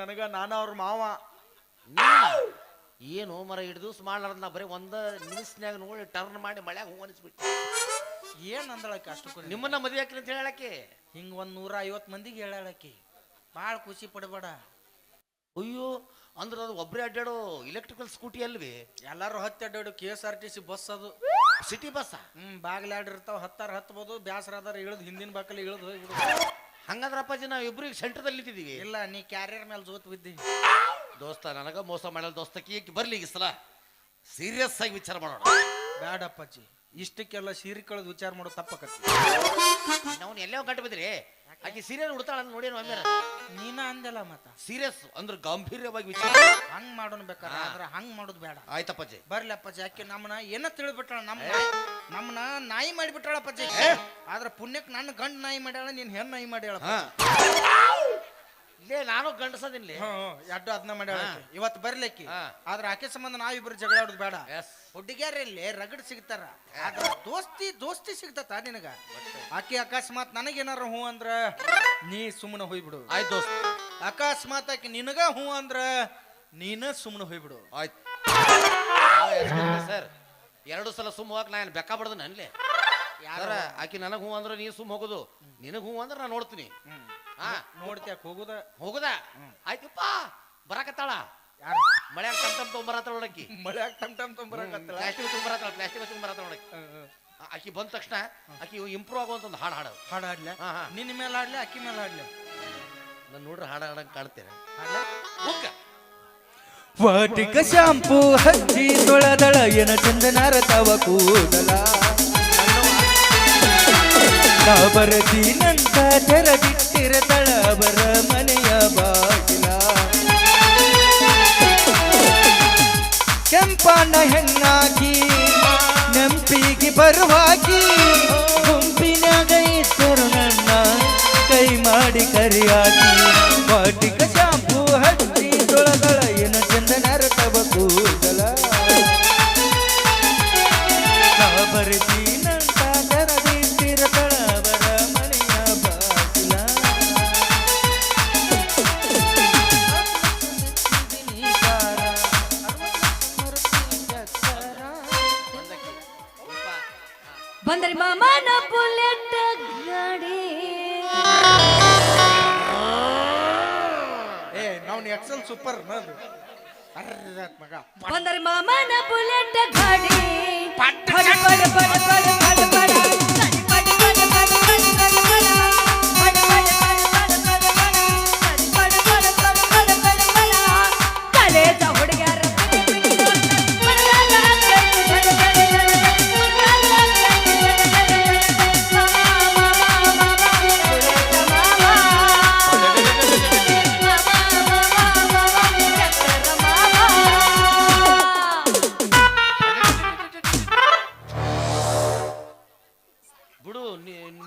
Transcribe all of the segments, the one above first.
ನನಗ ನಾನ ಅವ್ರ ಮಾವ. ನೀನು ಏನು ಮರ ಹಿಡಿದು ದಿವ್ಸ ಮಾಡ್ಲಾರ್ದ ನಾ ಬರೀ ಒಂದ ನಿಮಿಷನ್ಯಾಗ ನೋಡಿ ಟರ್ನ್ ಮಾಡಿ ಮಳ್ಯಾಗ ಹೂ ಅನಿಸ್ಬಿಟ್ಟು. ಏನ್ ಅಂದಳಕ್ಕೆ ಅಷ್ಟು ನಿಮ್ಮನ್ನ ಮದುವೆ ಹಾಕಿ ಅಂತ ಹೇಳಕ್ಕೆ ಹಿಂಗ ಒಂದ್ ನೂರ ಐವತ್ ಮಂದಿಗೆ ಹೇಳಕ್ಕೆ ಬಾಳ ಖುಷಿ ಪಡಬೇಡ. ಅಯ್ಯೋ ಅಂದ್ರ ಅದು ಒಬ್ಬರೇ ಅಡ್ಡಾಡೋ ಇಲೆಕ್ಟ್ರಿಕಲ್ ಸ್ಕೂಟಿ ಅಲ್ವಿ? ಎಲ್ಲಾರು ಹತ್ತಿ ಅಡ್ಡಾಡು K S R T C bus ಅದು ಸಿಟಿ ಬಸ್ ಹ್ಮ್ ಬಾಗ್ಲಾಡ್ ಇರ್ತಾವ ಹತ್ತಾರ ಹತ್ಬೋದು ಬ್ಯಾಸರ ಅದಾರ ಇಳಿದು ಹಿಂದಿನ ಬಾಕಲ್ಲಿ ಇಳಿದು ಹೋಗ್ಬಿಡು ಹಂಗಂದ್ರ ಅಪ್ಪಾಜಿ ನಾವು ಇಬ್ರಿಗೆ ಸೆಂಟರ್ದಲ್ಲಿ ನಿಂತಿದ್ದೀವಿ ಇಲ್ಲ ನೀ ಕ್ಯಾರಿಯರ್ ಮೇಲೆ ಜೋತ್ ಬಿದ್ದಿ. ದೋಸ್ತ ನನಗ ಮೋಸ ಮಾಡಲ್ ದೋಸ್ತಕಿ ಬರ್ಲಿ ಈ ಸಲ. ಸೀರಿಯಸ್ ಆಗಿ ವಿಚಾರ ಮಾಡೋಣ. ಬ್ಯಾಡಪ್ಪಾಜಿ ಇಷ್ಟಕ್ಕೆಲ್ಲ ಸೀರೆ ಕಳೆದು ವಿಚಾರ ಮಾಡೋ ತಪ್ಪಕತ್ತಿ. ನಾವು ಎಲ್ಲೋ ಎಲ್ಲೇ ಬಿದ್ರಿ? ಆಕಿ ಸೀರಿಯಲ್ ಉಡ್ತಾಳ ನೋಡೇನು ಒಮ್ಮೆ ನೀನ ಅಂದಲ್ಲ ಮತ್ತ. ಸೀರಿಯಸ್ ಅಂದ್ರೆ ಗಂಭೀರವಾಗಿ ವಿಚಾರ. ಹಂಗ್ ಮಾಡೋಣ ಬೇಕಾದ್ರೆ ಆದ್ರ ಹಂಗ್ ಮಾಡೋದು ಬೇಡ. ಆಯ್ತಪ್ಪಾಜಿ. ಬರ್ಲಪ್ಪಾಜಿ ಆಕೆ ನಮ್ಮನ ಏನ ತಿಳಿದ್ಬಿಟ್ಟಾಳ ನಮ್ಮ ನಮ್ಮನ ನಾಯಿ ಮಾಡಿಬಿಟ್ಟಾಳಪ್ಪಾಜಿ. ಆದ್ರೆ ಪುಣ್ಯಕ್ ನನ್ನ ಗಂಡ ನಾಯಿ ಮಾಡ್ಯಾಳ ನೀನ್ ಹೆಣ್ಣು ನಾಯಿ ಮಾಡ್ಯಾಳ ಇಲ್ಲೇ ನಾನು ಗಂಡಸದಿನ್ಲಿ. ಎಡ್ಡು ಅದನ್ನ ಮಾಡ್ಯಾಳ. ಆಕಿ. ಇವತ್ತು ಬರ್ಲಿಕ್ಕಿ. ಹಾ. ಆದ್ರ ಆಕೆ ಸಂಬಂಧ ನಾವಿಬ್ರು ಜಗಳ ಆಡೋದು ಬೇಡ. ಎಸ್ ಹುಡುಗಿಯರಲ್ಲಿ ರಗಡ್ ಸಿಗ್ತಾರ. ಆದ್ರ ದೋಸ್ತಿ ದೋಸ್ತಿ ಸಿಗ್ತತ ನಿನಗ. ಆಕೆ ಅಕಸ್ಮಾತ್ ನನಗೇನಾರ ಹೂ ಅಂದ್ರ ನೀ ಸುಮ್ಮನೆ ಹೋಯ್ಬಿಡು ಆಯ್ತು ದೋಸ್ತ. ಅಕಸ್ಮಾತ್ ಆಕೆ ನಿನಗ ಹೂ ಅಂದ್ರ ನೀನ ಸುಮ್ಮನೆ ಹೋಯ್ಬಿಡು ಆಯ್ತು. ಸರ್. ಎರಡು ಸಲ ಸುಮ್ಮ ಹೋಗಕ್ ನಾನು ಬೆಕ್ಕ ಬಡ್ದು ನನ್ಲೆ ಯಾರ? ಆಕಿ ನನಗ್ ಹೂ ಅಂದ್ರೆ ನೀ ಸುಮ್ಮ ಹೋಗೋದು. ನಿನಗ್ ಹೂ ಅಂದ್ರೆ ನಾ ನೋಡ್ತೀನಿ. ಹಾ. ನೋಡ್ತ್ಯಾಕ ಹೋಗುದ? ಹೋಗುದ? ಆಯ್ತಪ್ಪ ಬರಾಕತ್ತಾಳ. ಯಾರು? ಮಳ್ಯಾಗ ಟಮ್ ಟಮ್ ತೊಂಬರತ್ತಾಳ ನೋಡಕ್ಕಿ. ಮಳ್ಯಾಗ ಟಮ್ ಟಮ್ ತೊಂಬರಕತ್ತಲ್ಲ ಪ್ಲಾಸ್ಟಿಕ್ ತುಂಬರತ್ತಾಳ ಪ್ಲಾಸ್ಟಿಕ್ ತುಂಬರತ್ತಾಳ ನೋಡಕ್ಕಿ. ಆಕಿ ಬಂದ ತಕ್ಷಣ ಆಕಿ ಇಂಪ್ರೂವ್ ಆಗುವಂತ ಒಂದು ಹಾಡು ಹಾಡು ಹಾಡು ಹಾಡ್ಲ? ನಿನ್ನ ಮೇಲೆ ಆಡ್ಲಿ ಅಕ್ಕಿ ಮೇಲೆ ಹಾಡ್ಲೆ? ನಾನು ನೋಡ್ರಿ ಹಾಡು ಹಾಡಂಗ್ ಕಾಣ್ತೇನೆ. ಆಡ್ಲ ಹೋಗ ವಾಟಿಕ ಶಾಂಪೂ ಹಚ್ಚಿ ತೊಳೆದಳ ಏನ ಚಂದನಾರ ತವ ಕೂದಲ. ನಾ ಬರತೀನಂತ ತೆರದಿಟ್ಟಿರತಳ ಬರ ಮನೆಯ ಬಾಗಿಲ. ಕೆಂಪಣ್ಣ ಹೆಣ್ಣಾಗಿ ನೆಂಪಿಗೆ ಬರುವಾಗಿ ಗುಂಪಿನಾಗ ಇದ್ದರು ನನ್ನ ಕೈ ಮಾಡಿ ಕರಿಯಾಗಿ ಬಾಟಿಕ ಶಾಂಪು ಹಚ್ಚಿ, ತೊಳಗಳ ಏನು ಚಂದನರ ತವ ಕೂದಲ. ಎಕ್ಸಲ್ ಸೂಪರ್ ನಂದು ಅರ್ರ ಮಗ. ಬಂದರೆ ಮಾಮನ ಬುಲೆಟ್ ಗಾಡಿ. ಪಡ ಪಡ ಪಡ ಪಡ ಪಡ ಪಡ.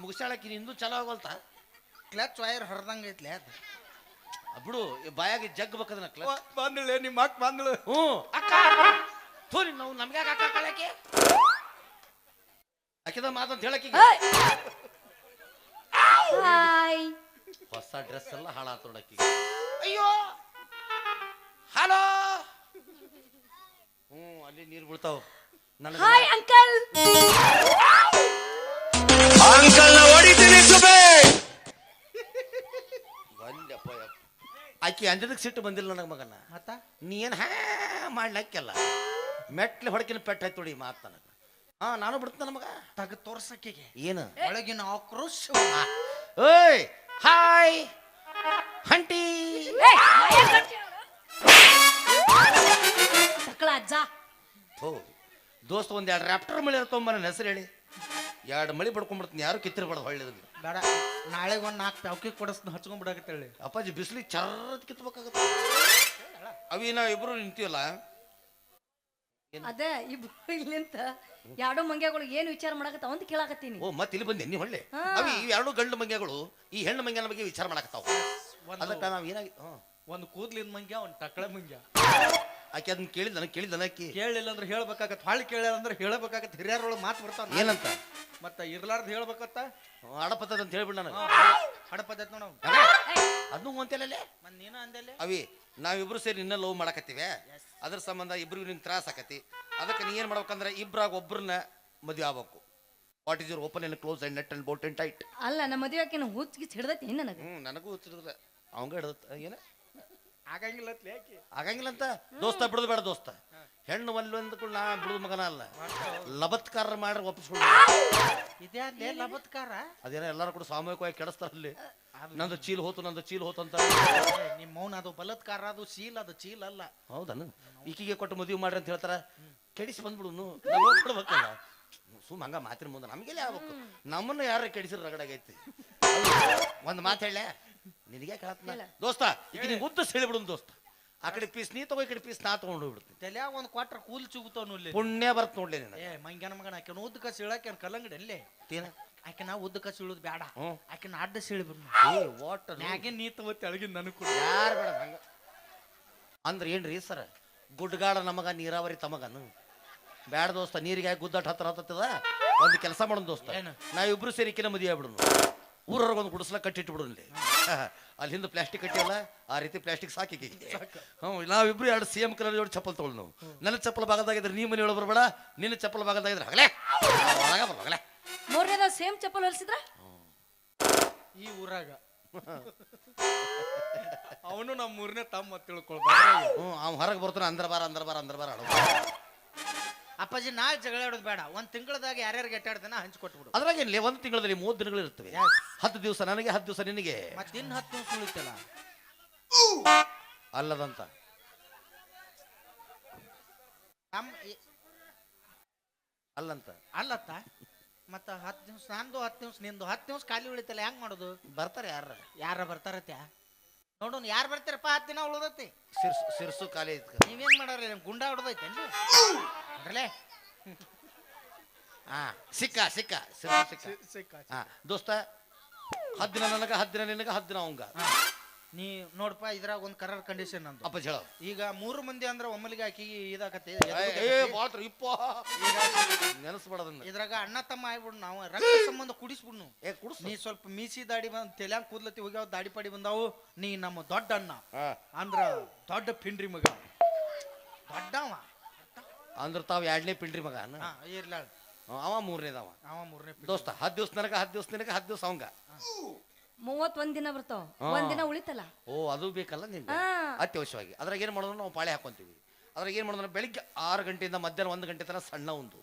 ಮುಗಿಸಾಳಕಿ ನಿಂದು ಚಲೋ ಆಗೋಲ್ತ? ಕ್ಲಚ್ ವೈರ್ ಹೊರದಂಗೆ ಐತ್ಲೆ ಅದು. ಬಿಡು ಬಾಯಾಗಿ ಜಗ್ ಬೇಕದನ್ನ ಕ್ಲಚ್. ಬಂದಳೆ ನಿಮ್ಮ ಅಕ್ಕ ಬಂದಳು ಹ್ಞೂ ಅಕ್ಕ. ತೋರಿ ನಾವು ನಮ್ಗೆ ಅಕ್ಕ ಕಳಕ್ಕೆ? ಆಕಿದ ಮಾತಂತ ಹೇಳಕ್ಕೆ ಹಾಯ್. ಹೊಸ ಡ್ರೆಸ್ ಎಲ್ಲ ಹಾಳಾತ ನೋಡಕ್ಕಿ ಅಯ್ಯೋ! ಹಲೋ! ಹ್ಞೂ ಅಲ್ಲಿ ನೀರು ಬೀಳ್ತಾವ. ನನಗೆ ಹಾಯ್ ಅಂಕಲ್. ಯಪ್ಪ. ಆಕಿ ಅಂಜದಕ್ಕೆ ಸಿಟ್ಟು ಬಂದಿಲ್ಲ ನನಗೆ ಮಗನ. ಆತ ನೀ ಏನು ಹ್ಯಾ ಮಾಡ್ಲಕ್ಕೆಲ್ಲ? ಮೆಟ್ಲು ಹೊಡಕಿನ ಪೆಟ್ಟ ಆಯ್ತು ನೋಡಿ ಮಾತು ನನಗೆ. ಹಾ ನಾನು ಬಿಡ್ತ ನಮಗ ತಗ ತೋರ್ಸಕ್ಕಿಗೆ. ಏನು? ಒಳಗಿನ ಆಕ್ರೋಶ. ಓಯ್ ಹಾಯ್ ಹಂಟಿ. ಅಜ್ಜ. ಹೋ ದೋಸ್ತ ಒಂದ್ ಎರಡು ರ್ಯಾಪ್ಟರ್ ಮೇಲೆ ಇರ್ತೊಂಬ ನನ್ನ ಹೆಸರು ಹೇಳಿ. ಎರಡು ಮಳಿ ಪಡ್ಕೊಂಡ್ಬಿಡ್ತೀನಿ ಯಾರು ಕಿತ್ತಿರ್ಬಾರ್ದು ಹೊಳ್ಳಿದ್ರಲ್ಲಿ. ಬೇಡ. ನಾಳೆಗೆ ಒಂದು ನಾಲ್ಕು ಪ್ಯಾವ್ಕಿ ಕೊಡಿಸ್ನ ಹಚ್ಕೊಂಡ್ಬಿಡಾಕತ್ತೇಳಿ ಅಪ್ಪಾಜಿ ಬಿಸಿಲಿಗೆ ಚರ್ರದ್ ಕಿತ್ಬೇಕಾಗತ್ತೆ. ಅವಿ ನಾವು ಇಬ್ರು ನಿಂತೀವಲ್ಲ? ಅದೇ ಇಬ್ರು ಇಲ್ಲಿಂತ ಎರಡೋ ಮಂಗ್ಯಗಳು ಏನು ವಿಚಾರ ಮಾಡಕತ್ತಾವ ಅಂತ ಕೇಳಾಕತ್ತೀನಿ. ಓ ಮತ್ತೆ ಇಲ್ಲಿ ಬಂದೆ ನೀ ಹೊಳ್ಳೆ. ಹಾ. ಅವಿ ಈ ಎರಡು ಗಂಡು ಮಂಗ್ಯಗಳು ಈ ಹೆಣ್ಣು ಮಂಗ್ಯನ ಬಗ್ಗೆ ವಿಚಾರ ಮಾಡಕತ್ತಾವ. ಒಂದು ಅದಕ್ಕೆ ನಾವು ಏನಾಗಿ ಹ್ಞೂ ಒಂದು ಕೂದ್ಲಿನ ಮಂಗ್ಯ ಒಂದು ತಕ್ಕಳ ಮಂಗ್ಯ. ಆಕೆ ಅದನ್ನ ಕೇಳಿದ ನನಗೆ ಕೇಳಿದ ಆಕಿ ಕೇಳಿಲ್ಲ ಅಂದ್ರೆ ಹೇಳ್ಬೇಕಾಗತ್ತೆ ಹಾಳು ಕೇಳಿಲ್ಲ ಅಂದ್ರೆ ಹೇಳ್ಬೇಕಾಗತ್ತೆ ಹಿರಿಯರೊಳಗೆ ಮಾತು ಬರ್ತಾವ ಏನಂತ? ಮತ್ತೆ ಇರ್ಲಾರ್ದು ಹೇಳ್ಬೇಕತ್ತ? ಹಡಪದ್ದ ಅಂತ ಹೇಳ್ಬಿಡ ನನಗೆ. ಹಡಪದ್ದ ನೋಡ ಅದನ್ನು ಅಂತೇಳಲ್ಲೇ ನೀನು ಅಂದೆಲೆ ಅವಿ ನಾವಿಬ್ರು ಸೇರಿ ನಿನ್ನ ಲವ್ ಮಾಡಕತ್ತೀವಿ. ಅದ್ರ ಸಂಬಂಧ ಇಬ್ರಿಗೂ ನಿಂಗೆ ತ್ರಾಸ ಆಕತಿ. ಅದಕ್ಕೆ ನೀ ಏನು ಮಾಡ್ಬೇಕಂದ್ರೆ ಇಬ್ರಾಗ ಒಬ್ರನ್ನ ಮದುವೆ ಆಗ್ಬೇಕು. What is your open and close and net and boat and tight ಅಲ್ಲ ನಮ್ಮ ಮದುವೆ ಆಕಿನ ಹುಚ್ಚಿಗೆ ಹಿಡ್ದೈತಿ ನನಗೆ? ಹ್ಞೂ ನನಗೂ ಹುಚ್ಚಿಡಿದ್ರೆ ಅವಂಗ ಹಿಡ್ದತ್ತ ಏನ? ಆಗಂಗಿಲ್ಲ ಯಾಕೆ ಆಗಂಗಿಲ್ಲ ಅಂತ ದೋಸ್ತ ಬಿಡುದು ಬೇಡ ದೋಸ್ತ. ಹೆಣ್ಣು ಒಲ್ಲೊಂದು ಕೂಡ ನಾ ಬಿಡುದು ಮಗನ ಅಲ್ಲ. ಲಬತ್ಕಾರ ಮಾಡ್ರೆ ಒಪ್ಪಿಸ್ಕೊಂಡು. ಇದ್ಯಾರ್ಲೇ ಲಬತ್ಕಾರ ಅದೇನೋ ಎಲ್ಲರೂ ಕೂಡ ಸಾಮೂಹಿಕವಾಗಿ ಕೆಡಿಸ್ತಾರಲ್ಲಿ ನಂದು ಚೀಲ್ ಹೋತು ನಂದು ಚೀಲ್ ಹೋತು ಅಂತ. ನಿಮ್ಮ ಮೌನ ಅದು ಬಲತ್ಕಾರ ಅದು ಚೀಲ್ ಅದು ಚೀಲ್ ಅಲ್ಲ. ಹೌದನು? ಈಕಿಗೆ ಕೊಟ್ಟು ಮದುವೆ ಮಾಡ್ರಿ ಅಂತ ಹೇಳ್ತಾರ. ಕೆಡಿಸಿ ಬಂದ್ಬಿಡು ಸುಮ್ ಹಂಗ ಮಾತಿನ ಮುಂದೆ ನಮಗೆಲ್ಲ ಆಗ್ಬೇಕು. ನಮ್ಮನ್ನ ಯಾರ ಕೆಡಿಸಿರ ರಗಡಾಗೈತಿ? ಒಂದು ಮಾತು ಹೇಳ ನಿನಗೆ ಕೇಳತ್ನ. ದೋಸ್ತ ಈಗ ನಿಂಗೆ ಉದ್ದ ಸೆಳಿಬಿಡು ದೋಸ್ತ. ಆ ಕಡೆ ಪೀಸ್ ನೀ ತಗೋ ಈ ಕಡೆ ಪೀಸ್ ನಾ ತಗೊಂಡು ಹೋಗ್ಬಿಡ್ತೀನಿ. ತಲ್ಯಾಗ ಒಂದು ಕ್ವಾಟ್ರ ಕೂಲ್ ಚುಗುತ್ತಾವ ಇಲ್ಲಿ. ಪುಣ್ಯ ಬರ್ತ ನೋಡ್ಲಿ ನಿನ್ನ ಏ ಮಂಗ್ಯಾನ ಮಗನ ಆಕೆ ಕಸ ಸೀಳಾಕೆ ಕಲ್ಲಂಗಡಿ ಅಲ್ಲೇ? ತೀನ ಆಕೆ ನಾ ಉದ್ದಕ ಸೀಳುದು ಬೇಡ ಹ್ಞೂ ಆಕೆ ಅಡ್ಡ ಸೀಳಿಬ್ರು ಏ ವಾಟ್ ನೀ ತಗೋತಿ ಅಳಗಿನ ನನಗೆ ಕೊಡು. ಯಾರು ಬೇಡ ಹಂಗ ಅಂದ್ರೆ ಏನ್ರಿ ಸರ್? ಗುಡ್ಗಾಡ ನಮಗ ನೀರಾವರಿ ತಮಗನು. ಬ್ಯಾಡ ದೋಸ್ತ ನೀರಿಗೆ ಗುದ್ದ ಗುದ್ದಾಟ ಹತ್ರ ಹತ್ತದ ಒಂದು ಕೆಲಸ ಮಾಡೋಣ ದೋಸ್ತ. ಏನು? ನಾವಿಬ್ರು ಸೇರಿ ಕಿನ ಮದುವೆ ಆಗ್ಬಿಡೋಣ ಊರವ್ರಿಗೆ ಒಂದು ಗುಡಿಸ್ಲ ಕಟ್ಟಿಟ್ಬಿಡೋಣ ಅಲ್ಲಿ ಹಿಂದೆ ಪ್ಲಾಸ್ಟಿಕ್ ಕಟ್ಟಿಯಲ್ಲ ಆ ರೀತಿ ಪ್ಲಾಸ್ಟಿಕ್ ಸಾಕಿ. ಹ್ಞೂ ನಾವಿಬ್ರು ಎರಡು ಸೇಮ್ ಕಲರ್ ಜೋಡಿ ಚಪ್ಪಲ್ ತೊಗೊಳ್ ನಾವು. ನನ್ನ ಚಪ್ಪಲ್ ಭಾಗದಾಗಿದ್ರೆ ನೀ ಮನೆ ಒಳಗೆ ಬರಬೇಡ ನಿನ್ನ ಚಪ್ಪಲ್ ಭಾಗದಾಗಿದ್ರೆ ಹಗಲೇ. ಒಳಗ ಮೂರನೇದ ಸೇಮ್ ಚಪ್ಪಲ್ ಹೊಲಿಸಿದ್ರ? ಈ ಊರಾಗ. ಅವನು ನಮ್ಮ ಮೂರನೇ ತಮ್ಮ ತಿಳ್ಕೊಳ್ಬಾರ ಹ್ಞೂ ಅವ್ನು ಹೊರಗೆ ಬರ್ತಾನೆ ಅಂದ್ರ ಬಾರ ಅಂದ್ರ ಬಾರ ಅಂದ್ರ ಬಾರ ಅಪ್ಪಾಜಿ ನಾ ಜಗಳ ಆಡೋದು ಬೇಡ. ಒಂದ್ ತಿಂಗಳದಾಗ ಯಾರ್ಯಾರು ಗೆಟ್ಟಾಡ್ತಾನ ಹಂಚ್ಕೊಟ್ಬಿಡು ಅದ್ರಾಗ ಇಲ್ಲಿ ಒಂದು ತಿಂಗಳಲ್ಲಿ ಮೂವತ್ತು ದಿನಗಳು ಇರ್ತವೆ. ಹತ್ತು ದಿವಸ ನನಗೆ ಹತ್ತು ದಿವಸ ನಿನಗೆ. ಮತ್ತೆ ದಿನ ಹತ್ತು ದಿವಸ ಉಳಿತಲ್ಲ. ಅಲ್ಲದಂತ. ತಮ್ಮ ಅಲ್ಲಂತ. ಅಲ್ಲತ್ತ? ಮತ್ತ ಹತ್ತು ದಿವ್ಸ ನಂದು ಹತ್ತು ದಿವಸ ನಿಂದು ಹತ್ತು ದಿವಸ ಖಾಲಿ ಉಳಿತಲ್ಲ ಹೆಂಗ್ ಮಾಡೋದು? ಬರ್ತಾರೆ ಯಾರ? ಯಾರ ಬರ್ತಾರತ್ಯ? ನೋಡೋಣ ಯಾರು ಬರ್ತಾರಪ್ಪ? ಹತ್ತು ದಿನ ಉಳ್ದೈತಿ. ಸಿರ್ಸು ಸಿರ್ಸು ಖಾಲಿ ಐತ್ ನೀವೇನ್ ಮಾಡಾರ ಗುಂಡ ಹೊಡೆದೈತೆ ಅನ್ರಿ ಹಾ ಸಿಕ್ಕ ಸಿಕ್ಕ ಸಿರ್ಸು ಸಿಕ್ಕ. ಹಾ ದೋಸ್ತ ಹದ್ದಿನ ದಿನ ನನಗ ಹದ್ದಿನ ನಿನಗ ಹದ್ದಿನ ದಿನ ಅವಂಗ ನೀ ನೋಡಪ್ಪ ಇದ್ರಾಗ ಒಂದ್ ಕರರ್ ಕಂಡೀಷನ್ ಅಂತ ಅಪ್ಪ ಹೇಳ. ಈಗ ಮೂರು ಮಂದಿ ಅಂದ್ರ ಒಮ್ಮಲಿಗೆ ಆಕಿ ಇದಾಗತ್ತೆ ಬಾಳ್ತ್ರ ಇಪ್ಪ. ನೆನಸ್ಬೇಡದನ್ನ ಇದ್ರಾಗ ಅಣ್ಣ ತಮ್ಮ ಆಗ್ಬಿಡು ನಾವು. ರಕ್ತ ಸಂಬಂಧ ಕುಡಿಸ್ಬಿಡ್ನು ಏ ಕುಡಿಸ್. ನೀ ಸ್ವಲ್ಪ ಮೀಸಿ ದಾಡಿ ಬಂದ್ ತೆಲ್ಯಾಂಗ ಕೂದ್ಲತಿ ಹೋಗ್ಯಾವ ದಾಡಿ ಪಾಡಿ ಬಂದಾವು. ನೀ ನಮ್ಮ ದೊಡ್ಡ ಅಣ್ಣ. ಅಂದ್ರ ದೊಡ್ಡ ಪಿಂಡ್ರಿ ಮಗ. ದೊಡ್ಡವ. ಅಂದ್ರ ತಾವ್ ಎರಡನೇ ಪಿಂಡ್ರಿ ಮಗ ಅನ್ನ. ಹಾ ಇರ್ಲಾಳ ಅವ ಮೂರನೇದವ ಅವ ಮೂರನೇ ದೋಸ್ತ ಹತ್ತು ದಿವಸ ನನಗ ಹತ್ತು ದಿವಸ ನಿನಗ ಹತ್ತು ದಿವಸ ಅವಂಗ. ಮೂವತ್ತೊಂದ್ ದಿನ ಬರ್ತಾವ. ಒಂದ್ ದಿನ ಉಳಿತಲ್ಲ. ಓ ಅದು ಬೇಕಲ್ಲ ನಿನ್ಗೆ ಹಾ. ಅತ್ಯವಶ್ಯವಾಗಿ. ಅದ್ರಾಗ ಏನ್ ಮಾಡೋದು ನಾವು ಪಾಳೆ ಹಾಕೊಂತೀವಿ. ಅದ್ರಾಗ ಏನ್ ಮಾಡೋದು ಬೆಳಿಗ್ಗೆ ಆರು ಗಂಟೆಯಿಂದ ಮಧ್ಯಾಹ್ನ ಒಂದು ಗಂಟೆ ತನಕ ಸಣ್ಣ ಒಂದು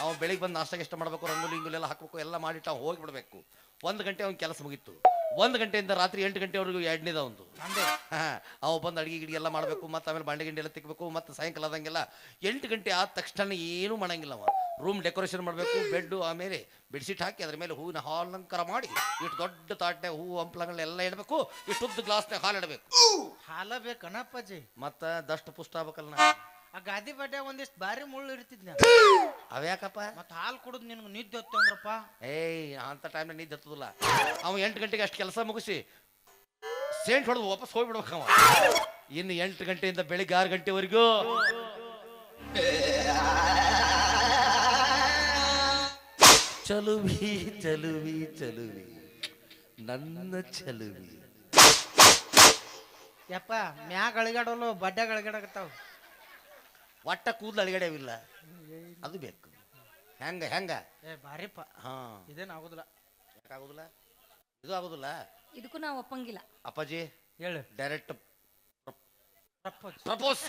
ಅವ ಬೆಳಿಗ್ಗೆ ಬಂದು ನಾಷ್ಟಕ್ಕೆ ಎಷ್ಟು ಮಾಡಬೇಕು ರಂಗೋಲಿ ಎಲ್ಲ ಹಾಕಬೇಕು ಎಲ್ಲ ಮಾಡಿಟ್ಟು ಹೋಗಿ ಹೋಗಿಬಿಡ್ಬೇಕು. ಒಂದು ಗಂಟೆ ಅವ್ನ ಕೆಲಸ ಮುಗೀತು. ಒಂದು ಗಂಟೆಯಿಂದ ರಾತ್ರಿ ಎಂಟು ಗಂಟೆವರೆಗೂ ಎರಡನೇದ ಒಂದು. ಹಾ ಅವ ಬಂದು ಅಡಿಗೆ ಗಿಡಿಗೆ ಎಲ್ಲ ಮಾಡಬೇಕು ಮತ್ತು ಆಮೇಲೆ ಬಾಂಡೆ ಗಿಂಡೆ ಎಲ್ಲ ತಿಕ್ಕಬೇಕು ಮತ್ತು ಸಾಯಂಕಾಲ ಆದಂಗೆಲ್ಲ ಎಂಟು ಗಂಟೆ ಆದ ತಕ್ಷಣ ಏನೂ ಮಾಡಂಗಿಲ್ಲ ಅವ. ರೂಮ್ ಡೆಕೋರೇಷನ್ ಮಾಡಬೇಕು ಬೆಡ್ಡು ಆಮೇಲೆ ಬೆಡ್ಶೀಟ್ ಹಾಕಿ ಅದ್ರ ಮೇಲೆ ಹೂವಿನ ಅಲಂಕಾರ ಮಾಡಿ ಇಷ್ಟು ದೊಡ್ಡ ತಾಟ್ನೆ ಹೂವು ಹಂಪ್ಲಗಳನ್ನೆಲ್ಲ ಇಡಬೇಕು ಇಷ್ಟುದ್ದ ಗ್ಲಾಸ್ನಾಗ ಹಾಲು ಇಡಬೇಕು. ಹಾಲ ಬೇಕಣ್ಣಪ್ಪಾಜಿ ಮತ್ತು ದಷ್ಟು ಪುಷ್ಟ ಆಗ್ಬೇಕಲ್ಲ ನಾ. ಆ ಗಾದಿ ಬಡ್ಡೆ ಒಂದಿಷ್ಟು ಬಾರಿ ಮುಳ್ಳು ಇರ್ತಿದ್ನ. ಅವ್ಯಾಕಪ್ಪ ಮತ್ತ ಹಾಲು ಕುಡಿದ್ ನಿನ್ಗೆ ನಿದ್ದೆ ಹೊತ್ತು ಅಂದ್ರಪ್ಪ. ಏಯ್ ಅಂತ ಟೈಮ್ನಾಗ ನಿದ್ದೆ ಹತ್ತದಿಲ್ಲ. ಅವ ಎಂಟು ಗಂಟೆಗೆ ಅಷ್ಟು ಕೆಲಸ ಮುಗಿಸಿ ಸೇಂಟ್ ಹೊಡೆದು ವಾಪಸ್ ಹೋಗ್ಬಿಡ್ಬೇಕು ಅವ. ಇನ್ನು ಎಂಟು ಗಂಟೆಯಿಂದ ಬೆಳಿಗ್ಗೆ ಆರು ಗಂಟೆವರೆಗೂ. ಚಲುವಿ ಚಲುವಿ ಚಲುವಿ. ನನ್ನ ಚಲುವಿ. ಯಪ್ಪ ಮ್ಯಾಗ ಅಳಿಗಾಡೋಲು ಬಡ್ಡ್ಯಾಗ ಅಳಿಗಾಡಕತ್ತಾವ. ಒಟ್ಟ ಕೂದಲು ಅಳಿಗಡೆವಿಲ್ಲ. ಅದು ಬೇಕು. ಹೆಂಗ ಹೆಂಗ? ಏ ಬಾರಿಪ್ಪ ಹಾಂ. ಇದೇನು ಆಗುದಿಲ್ಲ. ಯಾಕಾಗುದಿಲ್ಲ ಇದು ಆಗುದಿಲ್ಲ? ಇದಕ್ಕೂ ನಾವು ಒಪ್ಪಂಗಿಲ್ಲ. ಅಪ್ಪಾಜಿ ಹೇಳು. Direct propose. ಪ್ರಪೋಸ್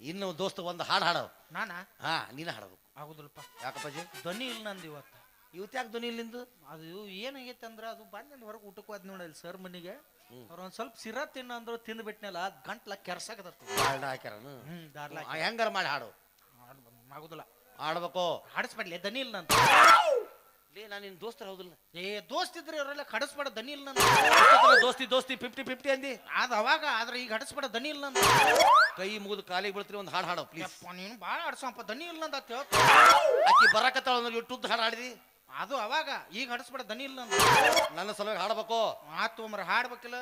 ಇನ್ನು ದೋಸ್ತ ಒಂದು ಹಾಡು ಹಾಡೋ. ನಾನಾ? ಹಾ ನೀನು ಹಾಡಬೇಕು. ಆಗುದಿಲ್ಲಪ್ಪ. ಯಾಕಪ್ಪಾಜಿ? ಧ್ವನಿ ಇಲ್ಲ ನಂದು ಇವತ್ತು. ಇವತ್ತು ಯಾಕೆ ಧ್ವನಿ ಇಲ್ಲಿಂದು ಅದು ಏನಾಗೈತೆ ಅಂದ್ರೆ ಅದು ಬಂದಿಂದ ಹೊರಗೆ ಊಟಕ್ಕೆ ಹೋದ್ ನೋಡಿ ಸರ್ ಮನಿಗೆ. ಅವ್ರು ಒಂದ್ ಸ್ವಲ್ಪ ಸಿರ ತಿನ್ನ ಅಂದ್ರು ತಿಂದ್ಬಿಟ್ನಲ್ಲ ಗಂಟ್ಲ ಕೆರ್ಸಾಕತ್ತ ಹಾಡ ಹಾಕ್ಯಾರನು ಹ್ಮ್. ದಾರ್ಲ ಆ, ಹೆಂಗಾರ ಮಾಡಿ ಹಾಡು? ಆಗುದಿಲ್ಲ ಆಡ್ಬೇಕು ಹಾಡಿಸ್ಬೇಡ್ಲಿ ದನಿ ಇಲ್ಲ ನಂತ ಲೇ ನಾನು ನಿನ್ನ ದೋಸ್ತರ ಹೌದಿಲ್ಲ. ಏ ದೋಸ್ತ್ ಇದ್ರೆ ಅವರೆಲ್ಲ ಕಡಿಸ್ಬೇಡ ದನಿ ಇಲ್ಲ ನನ್ನ ಇಷ್ಟೊತ್ತಲ್ಲ ದೋಸ್ತಿ ದೋಸ್ತಿ ಫಿಫ್ಟಿ ಫಿಫ್ಟಿ ಅಂದಿ. ಆದ ಅವಾಗ ಆದ್ರೆ ಈಗ ಹಡಿಸ್ಬೇಡ ದನಿ ಇಲ್ಲ ನಂದು ಕೈ ಮುಗಿದು ಕಾಲಿಗೆ ಬೀಳ್ತೀರಿ ಒಂದು ಹಾಡು ಹಾಡು ಪ್ಲೀಸ್ ಯಪ್ಪ ನೀನು ಭಾಳ ಆಡ್ಸಪ್ಪ ದನಿ ಇಲ್ಲ ಅಂತ ಆಕಿ ಬರಕತ್ತಾಳ ಅಂದ್ರೆ ಇಟ್ಟುದ್ದು ಹಾಡು ಹಾಡಿದಿ? ಅದು ಅವಾಗ ಈಗ ಹಡಿಸ್ಬೇಡ ದನಿ ಇಲ್ಲ ನಂದು. ನನ್ನ ಸಲುವಾಗಿ ಹಾಡಬೇಕು. ಆತು ಮರ ಹಾಡ್ಬೇಕಿಲ್ಲ.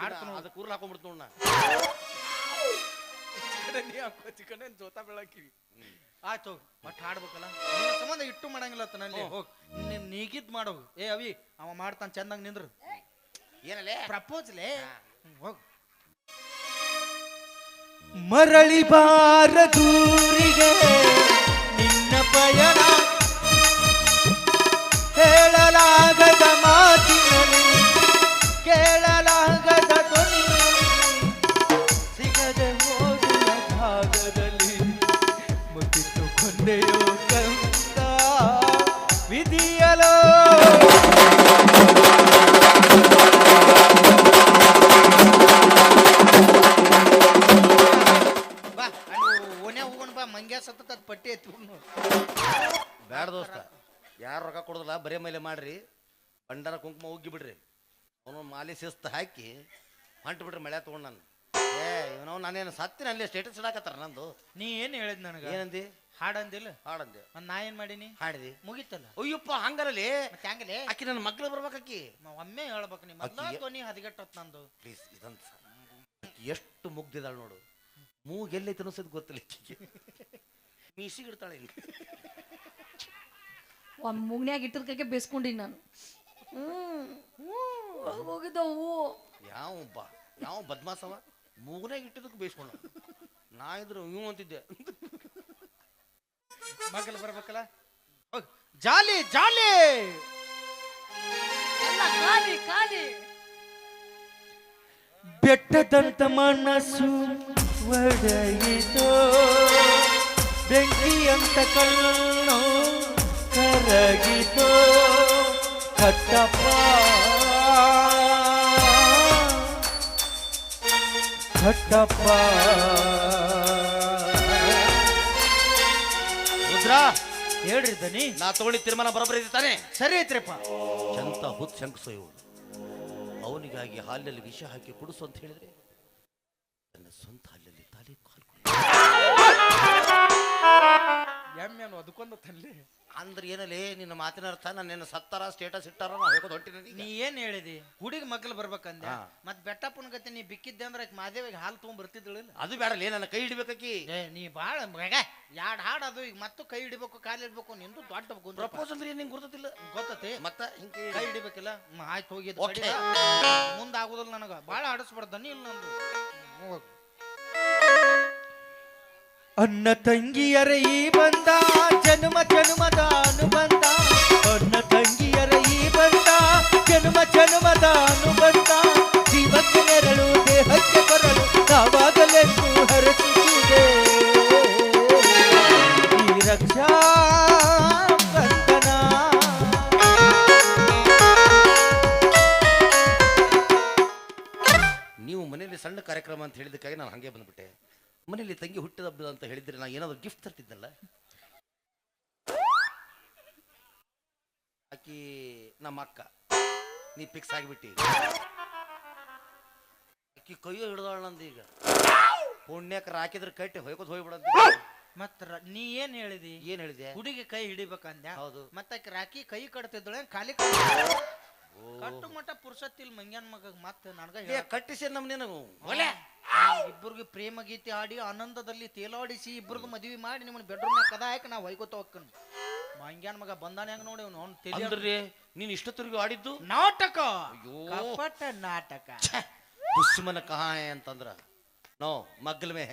ಹಾಡ್ತಾನ ಅದು ಕೂರ್ಲು ಹಾಕೊಂಡ್ಬಿಡ್ತು ಚಿಕನ್ ನಾ ಜೋತಾ ಬೆಳಕಿವಿ. ಆಯ್ತು ಬಟ್ ಹಾಡ್ಬೇಕಲ್ಲ? ನಿನ್ನ ಸಂಬಂಧ ಇಟ್ಟು ಮಾಡಂಗಿಲ್ಲ ನಲ್ಲಿ ಹೋಗ್. ನೀನ್ ನೀಗಿದ್ ಮಾಡೋ ಏ ಅವಿ ಅವ ಮಾಡ್ತಾನ ಚಂದಂಗ್ ನಿಂದ್ರು. ಏನಲ್ಲೇ ಪ್ರಪೋಸ್ಲೇ ಹೋಗ್. ಮರಳಿ ಬಾರ ದೂರಿಗೆ ಮಾಲಿ ಶಿಸ್ತು ಹಾಕಿ ಹೊಂಟು ಬಿಟ್ರೆ ಮಳೆ ತೊಗೊಂಡು ನಾನು ಏ ಇವನವ್ ನಾನೇನು ಸತ್ತಿನ ಅಲ್ಲಿ ಸ್ಟೇಟಸ್ ಇಡಾಕತ್ತಾರ ನಂದು? ನೀ ಏನ್ ಹೇಳಿದ್ ನನಗ? ಏನಂದಿ? ಹಾಡಂದಿಲ್ಲ? ಹಾಡಂದೆ. ಮತ್ ನಾ ಏನ್ ಮಾಡೀನಿ? ಹಾಡಿದಿ. ಮುಗಿತಲ್ಲ? ಅಯ್ಯಪ್ಪ ಹಂಗರಲ್ಲಿ ಮತ್ತೆ ಹಂಗಲೇ? ಆಕಿ ನನ್ನ ಮಗ್ಳು ಬರ್ಬೇಕಾಕಿ ಮ- ಒಮ್ಮೆ ಹೇಳ್ಬೇಕು ನೀ. ಮೊದ್ಲ ಅಕ್ಕಿ- ಧ್ವನಿ ಹದಗೆಟ್ಟತ್ ನಂದು. ಪ್ಲೀಸ್ ಇದಂತ ಎಷ್ಟು ಮುಗ್ದಿದಾಳ ನೋಡು. ಮೂಗ್ ಎಲ್ಲೈತೆ ಅನ್ನಿಸೋದು ಗೊತ್ತಿಲ್ಲ ಈಕಿಗೆ ಮೀಸಿಗಿಡ್ತಾಳೆ ಇಲ್ಲಿ. ಒಮ್ಮೆ ಮುಗ್ನ್ಯಾಗ ಇಟ್ಟಿರ್ಕಕ್ಕೆ ಬೇಸ್ಕೊಂಡಿನಿ ನಾನು. ಹ್ಮ್. ಒಳಗ್ ಹೋಗಿದ್ದವು. ಯಾವ ಬಾ ಯಾವ ಬದ್ಮಾಸವ? ಮೂಗನಾಗ ಇಟ್ಟಿದ್ದಕ್ಕೆ ಬೇಯಿಸ್ಕೊಂಡ ನಾ ಇದ್ರು ಇವು ಅಂತಿದ್ದೆ. ಮಗಲ್ ಬರ್ಬೇಕಲ್ಲ? ಹೋಗ್. ಜಾಲಿ ಜಾಲಿ! ಎಲ್ಲ ಖಾಲಿ ಖಾಲಿ. ಬೆಟ್ಟದಂತ ಮನಸ್ಸು ಒಡೆಯಿತೋ? ಬೆಂಕಿಯಂತ ಕಣ್ಣು ಕರಗಿತೋ? ಕಟ್ಟಪ್ಪ. ಕಟ್ಟಪ್ಪ ರುದ್ರ ಹೇಳ್ರಿ ದನಿ ನಾ ತಗೊಂಡಿ ತೀರ್ಮಾನ ಬರೋಬ್ಬರಿ ಇದೆ ತಾನೆ? ಸರಿ ಐತ್ರಿಪ್ಪ. ಚಂತ ಹುತ್ ಶಂಕಸ ಇವಳು ಅವನಿಗಾಗಿ ಹಾಲಿನಲ್ಲಿ ವಿಷ ಹಾಕಿ ಕುಡಿಸು ಅಂತ ಹೇಳಿದ್ರೆ ತನ್ನ ಸ್ವಂತ ಎಮ್ಮೆ ಅದಕ್ಕೊಂದು ತಲ್ಲಿ ಅಂದ್ರೆ ಏನಲ್ಲೇ ನಿನ್ನ ಮಾತಿನ ಅರ್ಥ ನನ್ನೇನು ಸತ್ತಾರ ಸ್ಟೇಟಸ್ ಇಟ್ಟಾರ ನಾವು ಹೋಗೋದು ಹೊಟ್ಟಿನ ನೀ ಏನ್ ಹೇಳಿದಿ? ಹುಡುಗಿ ಮಗ್ಲು ಬರ್ಬೇಕಂದೆ. ಹಾ. ಮತ್ ಬೆಟ್ಟಪ್ಪನ ಗತಿ ನೀ ಬಿಕ್ಕಿದ್ದೆ ಅಂದ್ರೆ ಆಕಿ ಮಾದೇವಿಗೆ ಹಾಲು ತಗೊಂಡ್ ಬರ್ತಿದ್ದಳಿಲ್ಲ ಅದು ಬೇಡಲೇ ನನ್ನ ಕೈ ಹಿಡಿಬೇಕಿ ಏ ನೀ ಬಾಳ ಮಗ. ಯಾಡ್ ಹಾಡ್ ಅದು ಈಗ ಮತ್ತು ಕೈ ಹಿಡಿಬೇಕು ಕಾಲು ಇಡ್ಬೇಕು ನಿಂದು ದೊಡ್ಡ ಪ್ರಪೋಸಲ್ ಪ್ರಪೋಸ್ ಅಂದ್ರೆ ನಿಂಗೆ ಗುರ್ತತಿಲ್ಲ? ಗೊತ್ತತಿ. ಮತ್ತ ಹಿಂಗೆ ಕೈ ಹಿಡಿಬೇಕಿಲ್ಲ? ಆಯ್ತು ಹೋಗಿದ್ Okay. ಮುಂದೆ ಆಗುದಿಲ್ಲ ನನಗ. ಬಾಳ ಆಡಿಸ್ಬಾರ್ದು ದನಿ ಇಲ್ಲ ನಂದು. ಹೋಗ್. ಅನ್ನ ತಂಗಿಯರ, ಈ ಬಂದ ಜನ್ಮ, ಜನ್ಮದ ಅನುಬಂಧ. ಅನ್ನ ತಂಗಿಯರ, ಈ ಬಂದ ಜನ್ಮ, ಜನ್ಮದ ಅನುಬಂಧ. ಜೀವಕ್ಕೆ ನೆರಳು, ದೇಹಕ್ಕೆ ಬರಲು ಹರಸುತ್ತಿದೆ ಈ ರಕ್ಷಾ ನೀವು ಮನೆಯಲ್ಲಿ ಸಣ್ಣ ಕಾರ್ಯಕ್ರಮ ಅಂತ ಹೇಳಿದಕ್ಕಾಗಿ ನಾನು ಹಂಗೆ ಬಂದ್ಬಿಟ್ಟೆ. ಮನೆಯಲ್ಲಿ ತಂಗಿ ಹುಟ್ಟಿದ ಹಬ್ಬದ ಅಂತ ಹೇಳಿದ್ರೆ ನಾ ಏನಾದ್ರು ಗಿಫ್ಟ್ ತರ್ತಿದ್ದಲ್ಲ? ಆಕಿ ನಮ್ಮ ಅಕ್ಕ ನೀ ಫಿಕ್ಸ್ ಆಗಿಬಿಟ್ಟಿ. ಆಕಿ ಕೈಯೋ ಹಿಡ್ದಾಳ ನಂದು ಈಗ. ಪುಣ್ಯಕ್ಕೆ ಹಾಕಿದ್ರೆ ಕಟ್ಟಿ ಹೊಯ್ಕೋದ್ ಹೋಗ್ಬಿಡಂತ. ಮತ್ ರ- ನೀ ಏನ್ ಹೇಳಿದಿ? ಏನ್ ಹೇಳಿದೆ? ಹುಡುಗಿ ಕೈ ಹಿಡಿಬೇಕಂದ್ಯ? ಹೌದು. ಮತ್ತ ರಾಕಿ ಕೈ ಕಟ್ತಿದ್ದಳೆ ಖಾಲಿ ಕಟ್ಟು ಮಟ್ಟ ಪುರುಷತ್ತಿಲ್ ಮಂಗ್ಯಾನ್ ಮಗ ಮತ್ತ ನನಗ ಏ, ಕಟ್ಟಿಸಿ ನಮ್ ನೀನು? ಇಬ್ಬರಿಗೆ ಪ್ರೇಮ ಗೀತೆ ಆಡಿ ಆನಂದದಲ್ಲಿ ತೇಲಾಡಿಸಿ ಇಬ್ಬರದು ಮದ್ವಿ ಮಾಡಿ ನಿಮ್ಮನ್ನ ಬೆಡ್ರೂಮ್ ಕದ ಹಾಕಿ ನಾವು ಹೊಯ್ಕೋತ ಹೋಗ್ಕನ್ ಮಂಗ್ಯಾನ್ ಮಗ ಬಂದಾನೆ ಹೆಂಗ ನೋಡಿ ಅವ್ನು ತಲೆ ಅಂದ್ರೆ ನೀನ್ ಇಷ್ಟೊತ್ತರಿಗೂ ಆಡಿದ್ದು ನಾಟಕ. ಅಯ್ಯೋ. ಕಪಟ ನಾಟಕ. ದುಶ್ಮನ ಕಹಾಯ ಅಂತಂದ್ರ. ನೋ ಮಗ್ಲ ಮೇ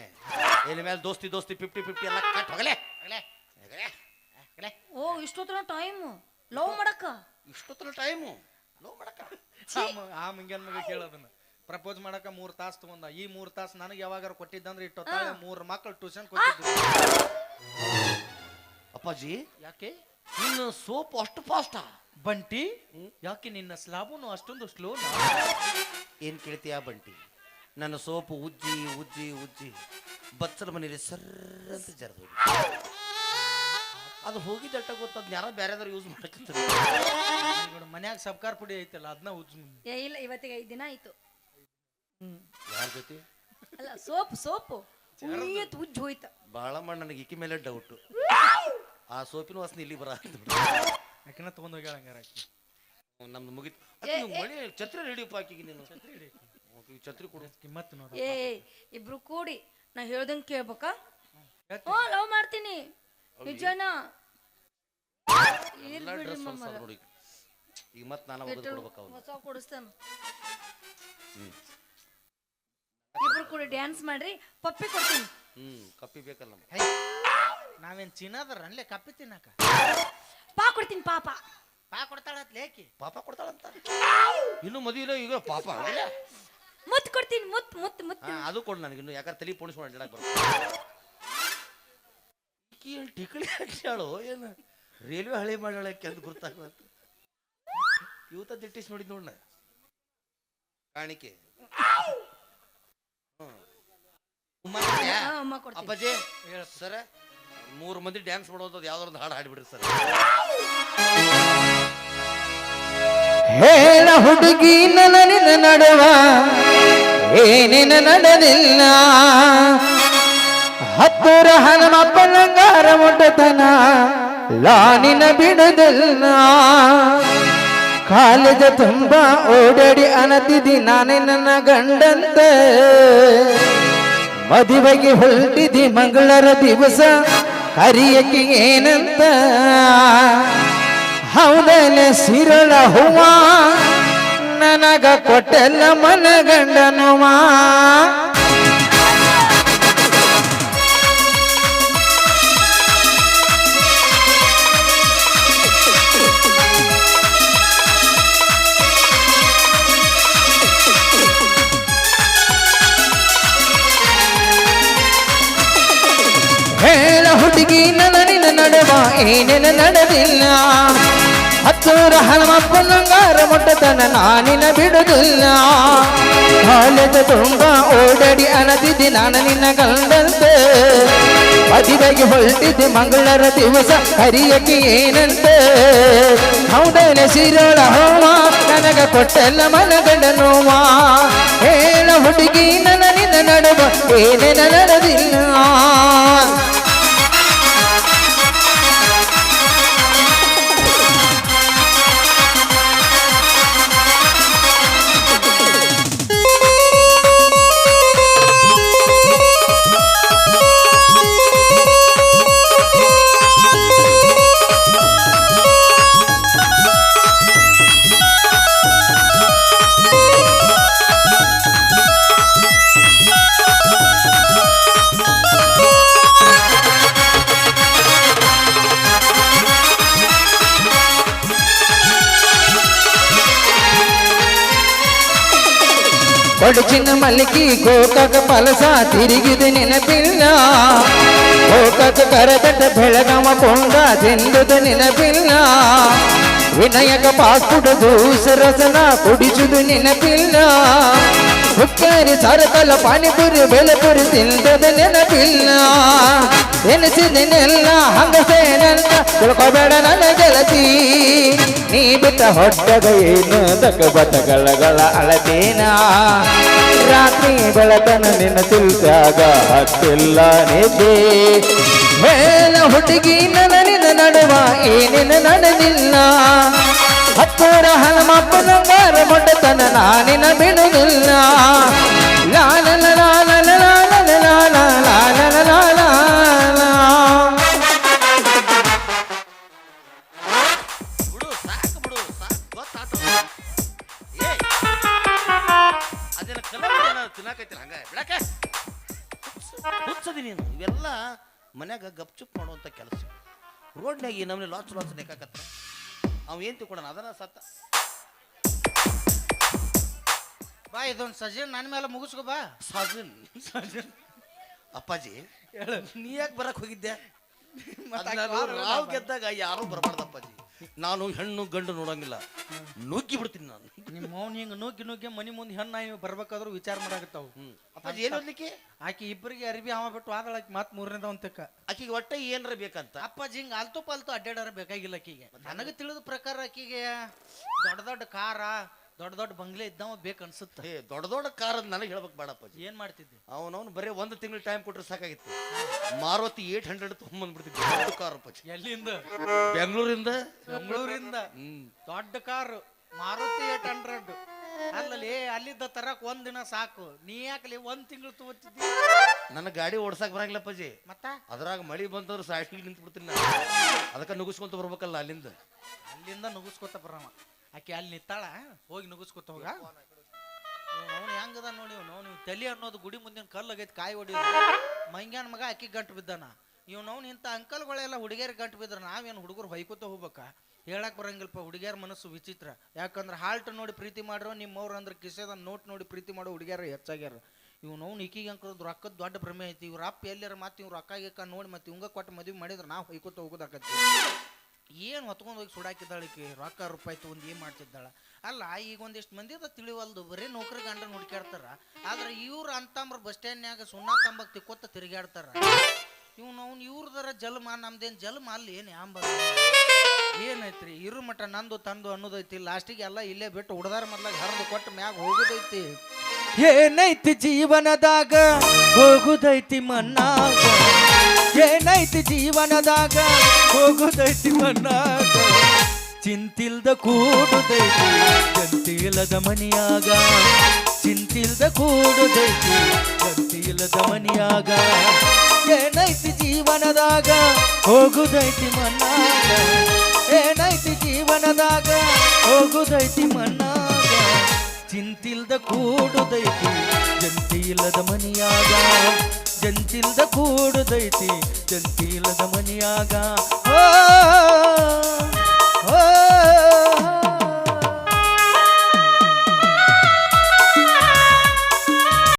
ಎಲ್ಲಿ ಮೇಲೆ ದೋಸ್ತಿ ದೋಸ್ತಿ ಫಿಫ್ಟಿ ಫಿಫ್ಟಿ ಎಲ್ಲ ಕಟ್ ಹೋಗಲೇ. ಓ ಇಷ್ಟೊತ್ತಿನ ಟೈಮ್ ಲವ್ ಮಾಡಕ್ಕ? ಇಷ್ಟೊತ್ತರ ಟೈಮು ನೋ ಮಾಡಕ ಆ ಮ- ಮಗ ಕೇಳೋದನ್ನ ಪ್ರಪೋಸ್ ಮಾಡಕ ಮೂರ್ ತಾಸ್ ತಗೊಂಡ ಈ ಮೂರ್ ತಾಸ್ ನನಗೆ ಯಾವಾಗಾರ ಕೊಟ್ಟಿದ್ದಂದ್ರೆ ಇಟ್ಟೊತ್ತಾಳೆ ಮೂರ್ ಮಕ್ಕಳು ಟ್ಯೂಷನ್ ಕೊಟ್ಟಿದ್ರು ಅಪ್ಪಾಜಿ ಯಾಕೆ? ನಿನ್ನ ಸೋಪ್ ಅಷ್ಟು ಫಾಸ್ಟ್. ಬಂಟಿ? ಯಾಕೆ ನಿನ್ನ ಸ್ಲಾಬುನು ಅಷ್ಟೊಂದು ಸ್ಲೋ ಏನ್ ಕೇಳ್ತೀಯ ಬಂಟಿ? ನನ್ನ ಸೋಪು ಉಜ್ಜಿ ಉಜ್ಜಿ ಉಜ್ಜಿ. ಬಚ್ಚಲ ಮನೇಲಿ ಸರ್ರ ಅಂತ ಜರ್ದು ಅದು ಹೋಗಿದ್ದಟ್ಟ ಗೊತ್ತದ್ ಯಾರ ಬೇರೆದಾರು ಯೂಸ್ ಮಾಡಕತ್ತಾರೆ ಮನ್ಯಾಗ ಸಬ್ಕಾರ್ ಪುಡಿ ಐತಲ್ಲ ಅದನ್ನ ಉಜ್ಜು ಏ ಇಲ್ಲ ಇವತ್ತಿಗೆ ಐದು ದಿನ ಆಯ್ತು. ಯಾರ ಜೊತೆ? ಅಲ್ಲ ಸೋಪ್ ಸೋಪು. ಉಯ್ಯತ್ ಉಜ್ಜ್ ಹೋಯ್ತ. ಬಹಳ ಮಾಡಿ ನನಗೆ ಇಕ್ಕಿ ಮೇಲೆ ಡೌಟ್ ಆ ಸೋಪಿನ ವಾಸನೆ ಇಲ್ಲಿ ಬರ ಯಾಕಿನ ತಗೊಂಡ್ ಹೋಗ್ಯಾಳ ಹಂಗಾರ ಆಕಿ. ನಮ್ದು ಮುಗಿತು. ಏ, ಮಳೆ ಛತ್ರಿ ರೆಡಿಯಪ್ಪ ಆಕಿಗೆ ನೀನು. ಆಕಿಗೆ ಛತ್ರಿ ಕೊಡು. ಕಿಮ್ಮತ್ ನೋಡ ಏ ಇಬ್ರು ಕೂಡಿ ನಾ ಹೇಳ್ದಂಗೆ ಕೇಳ್ಬೇಕಾ? ಓ ಹ್ಞೂ ಲವ್ ಮಾಡ್ತೀನಿ. ನಿಜನಾ? ಎಲ್ಲ ಡ್ರೆಸ್ ನೋಡಿ. ಈಗ ಮತ್ತೆ ನಾನು ಒಗದು ಕೊಡ್ಬೇಕು ಅವ್ನು ಹೊಸ ಕೊಡಿಸ್ತಾನ. ಇಬ್ರು ಕೂಡ ಡ್ಯಾನ್ಸ್ ಮಾಡ್ರಿ ಪಪ್ಪಿ ಕೊಡ್ತೀನಿ. ಹ್ಮ್ ಕಪ್ಪಿ ಬೇಕಲ್ಲ ನಮ್ಗೆ. ಹೇ, ನಾವೇನ್ ಚಿನ್ನದರ ಅಲ್ಲೇ ಕಪ್ಪಿ ತಿನ್ನಕ? ಪಾ ಕೊಡ್ತೀನಿ ಪಾಪ. ಪಾ ಕೊಡ್ತಾಳತ್ ಲೇಕಿ ಪಾಪ ಕೊಡ್ತಾಳಂತ? ಇನ್ನು ಮದುವೆ ಈಗ ಪಾಪ. ಹೌದಿಲ್ಲ? ಮುತ್ ಕೊಡ್ತೀನಿ ಮುತ್ ಮುತ್ ಮುತ್. ಹಾ ಅದು ಕೊಡು ನನಗೆ ಇನ್ನು. ಯಾಕಂದ್ರೆ ತಲೆ ಪೋಣಿಸ್ಕೊಂಡು ಅಡ್ಡಾಡಕ್ ಬರ್ತದೆ ಏನ್ ಟಿಕಳಿ ಹಚ್ಚಾಳು ಏನು? ರೈಲ್ವೆ ಹಳೆ ಮಾಡ್ಯಾಳ ಅಂತ ಗುರ್ತಾಗ ಇವತ್ತ ದಿಟ್ಟಿಸ್ ನೋಡಿದ್ ನೋಡ್ನ? ಕಾಣಿಕೆ. ಅಪ್ಪಾಜಿ ಸರ ಮೂರು ಮಂದಿ ಡ್ಯಾನ್ಸ್ ಮಾಡೋದು ಯಾವ್ದೊಂದು ಹಾಡು ಹಾಡ್ಬಿಡ್ರಿ ಸರ್. ಹೇಳ ಹುಡುಗಿ ನಿನ್ನ ನಡುವ ಏನೇನ ನಡೆದಿಲ್ಲ. ಹತ್ತೂರ ಹನುಮಪ್ಪನಂಗಾರ ಮುಟ್ಟತನ, ಲಾನಿನ ಬಿಡದಲ್ಲ. ಕಾಲೇಜ ತುಂಬ ಓಡಾಡಿ ಅನತಿದಿ ನಾನೇ ನನ್ನ ಗಂಡಂತೆ. ಮದುವೆಗೆ ಹೊರಟಿದಿ ಮಂಗಳರ ದಿವಸ, ಕರಿಯಕ್ಕೆ ಏನಂತ. ಹೌದಲೆ ಸಿರಳ ಹೂವ, ನನಗ ಕೊಟ್ಟೆಲ್ಲ ಮನಗಂಡನುವ. ಹೇಳ ಹುಡುಗಿ, ನನ್ನ ನಡುವ ಏನೇನ ನಡೆದಿಲ್ಲ. ಹತ್ತೂರ ಹನುಮಪ್ಪನಂಗಾರ ಮುಟ್ಟತನ ನಾನಿನ ಬಿಡುದಿಲ್ಲ. ಕಾಲದ ತುಂಬ ಓಡಾಡಿ ಅನದಿದ್ದೆ ನಾನು ನಿನ್ನ ಗಂಡಂತೆ. ಮದುವೆಗೆ ಹೊರಟಿದ್ದೆ ಮಂಗಳರ ದಿವಸ ಹರಿಯಕ್ಕೆ ಏನಂತೆ. ಹೌದನೆ ಸಿರಳ ಹೋಮ, ನನಗ ಕೊಟ್ಟೆಲ್ಲ ಮನಗಂಡ ನೋವ. ಹೇಳ ಹುಡುಗಿ, ನನ್ನ ನಿನ್ನ ನಡುವ ಏನೇನ ನಡೆದಿಲ್ಲ. ಕೊಡಚಿನ ಮಲ್ಲಿಗೆ ಗೋಕಾಕ ಫಲಸ ತಿರುಗಿದ ನೆನಪಿಲ್ಲ ಗೋಕಾಕ ಕರದಟ ಬೆಳಗಾವ ಕೊಂಡ ತಿಂದದ ನೆನಪಿಲ್ಲ ವಿನಯಕ ಪಾಸ್ಪುಡ್ ಜ್ಯೂಸ್ ರಸನ ಕುಡಿಸುದು ನೆನಪಿಲ್ಲ ಹುಕ್ಕರಿ ಸರಕಲ ಪಾನಿಪುರಿ ಬೆಳಪುರಿ ತಿಂದದ ನೆನಪಿಲ್ಲ ಎನಿಸಿದನೆಲ್ಲ ಹಂಗಸೇನಂತ ತಿಳ್ಕೊಬೇಡ ನನ್ನ ಗೆಳತಿ ನೀ ಬಿಟ್ಟ ಹೊಟ್ಟದ ಏನು? ತಕ ಬಟಗಳಗಳ ಅಳತೇನ? ರಾತ್ರಿ ಬೆಳತನ ನಿನ್ನ ತಿಳಿದಾಗ ಹತ್ತಿಲ್ಲ ನಿದ್ದೆ. ಮೇಲ ಹುಡುಗಿ ನನ್ನ ನಿನ್ನ ನಡುವ ಏನಿನ ನಡೆದಿಲ್ಲ. ಹತ್ತೂರ ಹನುಮಪ್ಪನಂಗಾರ ಮೊಟ್ಟತನ ನಾನಿನ ಬಿಡುದಿಲ್ಲ. ಲಾಲ ತಿನ್ನಾಕೈತಿಲ್ಲ ಹಂಗ ಬಿಡಕ್ಕೆ. ಹುಚ್ಚದಿ ನೀನು. ಇವೆಲ್ಲ ಮನ್ಯಾಗ ಗಪ್ಚುಪ್ ಮಾಡುವಂಥ ಕೆಲಸ. ರೋಡ್ನ್ಯಾಗ ಈ ನಮ್ಮನೆ ಲಾಚ್ ಲಾಚ್ ನೇಕಾಕತ್ತ ಅವ್ ಏನು ತಿಳ್ಕೊಡೋಣ ಅದನ್ನ ಸತ್ತ. ಬಾ ಇದೊಂದು ಸಜನ್ ನನ್ನ ಮೇಲೆ ಮುಗಿಸ್ಕೊ ಬಾ. ಸಾಜನ್. ಸಜನ್. ಅಪ್ಪಾಜಿ ನೀ ಯಾಕೆ ಬರಕ್ ಹೋಗಿದ್ದೆ? ರಾವ್ ಗೆದ್ದಾಗ ಯಾರು ಬರಬಾರ್ದು ಅಪ್ಪಾಜಿ. ನಾನು ಹೆಣ್ಣು ಗಂಡು ನೋಡಂಗಿಲ್ಲ. ನುಗ್ಗಿ ಬಿಡ್ತೀನಿ ನಾನು. ನಿಮ್ಮ ಮೌನ್ ಹಿಂಗ ನುಗ್ಗಿ ನುಗ್ಗಿ ಮನಿ ಮುಂದೆ ಹೆಣ್ಣು ನಾಯಿ ಬರ್ಬೇಕಾದ್ರೂ ವಿಚಾರ ಮಾಡಾಕತ್ತಾವ. ಅಪ್ಪಾಜಿ ಏನ್ ಓದ್ಲಿಕ್ಕೆ? ಆಕಿ ಇಬ್ಬರಿಗೆ ಅರಿಬಿ ಅವ ಬಿಟ್ಟು ಆದಳಾಕಿ ಮತ್ತೆ ಮೂರನೇದ ಒಂತಕ್ಕ ಆಕಿಗೆ ಒಟ್ಟ ಏನಾರ ಬೇಕಂತ? ಅಪ್ಪಾಜಿ ಹಿಂಗ ಅಲ್ತು ಪಲ್ತು ಅಡ್ಡಾಡಾರ ಬೇಕಾಗಿಲ್ಲ ಆಕಿಗೆ. ನನಗೆ ತಿಳಿದ ಪ್ರಕಾರ ಆಕಿಗೆ ದೊಡ್ಡ ದೊಡ್ಡ ಕಾರ ದೊಡ್ಡ ದೊಡ್ಡ ಬಂಗ್ಲೆ ಇದ್ದಾವ ಬೇಕು ಅನ್ಸುತ್ತೆ. ಏ ದೊಡ್ಡ ದೊಡ್ಡ ಕಾರ್ ನನಗೆ ಹೇಳ್ಬೇಕು ಬೇಡಪ್ಪ ಏನ್ ಮಾಡ್ತಿದ್ದೆ? ಅವನವನು ಬರೀ ಒಂದು ತಿಂಗಳು ಟೈಮ್ ಕೊಟ್ರೆ ಸಾಕಾಗಿತ್ತು. ಮಾರುತಿ ಏಟ್ ಹಂಡ್ರೆಡ್ ತೊಗೊಂಬಂದ್ಬಿಡ್ತಿದ್ದೆ ದೊಡ್ಡ ಕಾರ್ ಪಚ್ಚಿ ಎಲ್ಲಿಂದ? ಬೆಂಗಳೂರಿಂದ? ಬೆಂಗಳೂರಿಂದ. ದೊಡ್ಡ ಕಾರು ಮಾರುತಿ ಏಟ್ ಹಂಡ್ರೆಡ್ ಅಲ್ಲಲ್ಲಿ ಅಲ್ಲಿದ್ದ ತರಕ್ ಒಂದ್ ದಿನ ಸಾಕು. ನೀ ಯಾಕಲಿ ಒಂದ್ ತಿಂಗಳು ತಗೋತಿದ್ದಿ? ನನ್ನ ಗಾಡಿ ಓಡ್ಸಕ್ ಬರಂಗಿಲ್ಲ ಪಜಿ ಮತ್ತ? ಅದ್ರಾಗ ಮಳಿ ಬಂದವ್ರು ಸಾಯ್ಲಿಗೆ ನಿಂತ್ಬಿಡ್ತೀನಿ ನಾನು. ಅದಕ್ಕೆ ನುಗ್ಸ್ಕೊಂತ ಬರ್ಬೇಕಲ್ಲ ಅಲ್ಲಿಂದ. ಅಲ್ಲಿಂದ ನುಗ್ಸ್ಕೊತ ಬರವ ಆಕೆ ಅಲ್ಲಿ ನಿತ್ತಾಳ ಹೋಗಿ ನುಗ್ಗಿಸ್ಕೊತ ಹೋಗ. ಅವನು ಹೆಂಗದ ನೋಡಿ ಇವನು ನೀವು ತಲೆ ಅನ್ನೋದು ಗುಡಿ ಮುಂದಿನ ಕಲ್ಲು ಆಗೈತೆ ಕಾಯಿ ಹೊಡಿ ಮಂಗ್ಯಾನ ಮಗ ಅಕ್ಕಿ ಗಂಟು ಬಿದ್ದಾನ. ಇವ್ನವ್ನು ಇಂಥ ಅಂಕಲ್ಗಳೆಲ್ಲ ಹುಡುಗಿಯರ್ ಗಂಟು ಬಿದ್ರ ನಾವೇನು ಹುಡುಗರು ಹೊಯ್ಕೋತ ಹೋಗ್ಬೇಕ? ಹೇಳಕ್ ಬರಂಗಿಲ್ಲಪ್ಪ ಹುಡುಗಿಯರ ಮನಸ್ಸು ವಿಚಿತ್ರ. ಯಾಕಂದ್ರೆ ಹಾಲ್ಟ್ ನೋಡಿ ಪ್ರೀತಿ ಮಾಡ್ರೋ ನಿಮ್ಮವ್ರು ಅಂದ್ರೆ ಕಿಸೆದ ನೋಟ್ ನೋಡಿ ಪ್ರೀತಿ ಮಾಡೋ ಹುಡುಗಿಯರು ಹೆಚ್ಚಾಗ್ಯಾರ. ಇವ್ನವ್ನು ಈಕಿಗೆ ಅಂಕದ್ ರೊಕ್ಕದ ದೊಡ್ಡ ಭ್ರಮೆ ಐತಿ. ಇವ್ರ ಅಪ್ಪ ಎಲ್ಲಾರ ಮತ್ತೆ ಇವ್ರು ರೊಕ್ಕ ಗಿಕ್ಕ ನೋಡಿ ಮತ್ತೆ ಇವಂಗ ಕೊಟ್ಟು ಮದುವೆ ಮಾಡಿದ್ರೆ ನಾವು ಹೊಯ್ಕೋತ ಹೋಗೋದಾಕತ್ತಿ. ಏನು ಹೊತ್ಕೊಂಡು ಹೋಗಿ ಸುಡಾಕಿದ್ದಾಳಿಕೆ ರೊಕ್ಕ ರೂಪಾಯಿ ತೊಗೊಂಡು ಏನು ಮಾಡ್ತಿದ್ದಾಳ? ಅಲ್ಲ ಈಗ ಒಂದಿಷ್ಟು ಮಂದಿ ಅದ ತಿಳಿವಲ್ದು, ಬರೀ ನೌಕರಿ ಗಂಡ ಹುಡ್ಕ್ಯಾಡ್ತಾರ ಆದ್ರೆ ಇವ್ರು ಅಂತಂಬ್ರ ಬಸ್ ಸ್ಟ್ಯಾಂಡ್ನ್ಯಾಗ ಸುಣ್ಣ ತಂಬಕ್ ತಿಕ್ಕೊತ್ತ ತಿರುಗಾಡ್ತಾರ ಇವ್ನು, ಅವ್ನು ಇವ್ರದರ ಜಲ್ಮ, ನಮ್ದೇನು ಜಲ್ಮ ಅಲ್ಲಿ, ಏನು ಯಾಂಬ ಏನೈತ್ರಿ ಇರು ಮಟ್ಟ ನಂದು ತಂದು ಅನ್ನೋದೈತಿ, ಲಾಸ್ಟಿಗೆ ಎಲ್ಲ ಇಲ್ಲೇ ಬಿಟ್ಟು ಹುಡ್ದಾರ ಮೊದ್ಲಾಗ ಹರಿದು ಕೊಟ್ಟು ಮ್ಯಾಗ ಹೋಗೋದೈತಿ. ಏನೈತಿ ಜೀವನದಾಗ? ಹೋಗುದೈತಿ ಮನ್ನಾಗ. ಏನೈತಿ ಜೀವನದಾಗ? ಹೋಗುದೈತಿ ಮನ್ನಾಗ. ಚಿಂತಿಲ್ದ ಕೂಡುದೈತಿ ಗಂತಿಲದ ಮನಿಯಾಗ. ಚಿಂತಿಲ್ದ ಕೂಡುದೈತಿ ಗಂತಿಲದ ಮನಿಯಾಗ. ಏನೈತಿ ಜೀವನದಾಗ? ಹೋಗುದೈತಿ ಮನ್ನಾಗ. ಏನೈತಿ ಜೀವನದಾಗ? ಹೋಗುದೈತಿ ಮನ್ನಾಗ. ಚಿಂತಿಲ್ದ ಕೂಡುದೈತಿ ಜಂತಿಲ್ಲದ ಮನಿಯಾಗ. ಜಂತಿಲ್ದ ಕೂಡುದೈತಿ ಜಂತಿಲ್ಲದ ಮನಿಯಾಗ.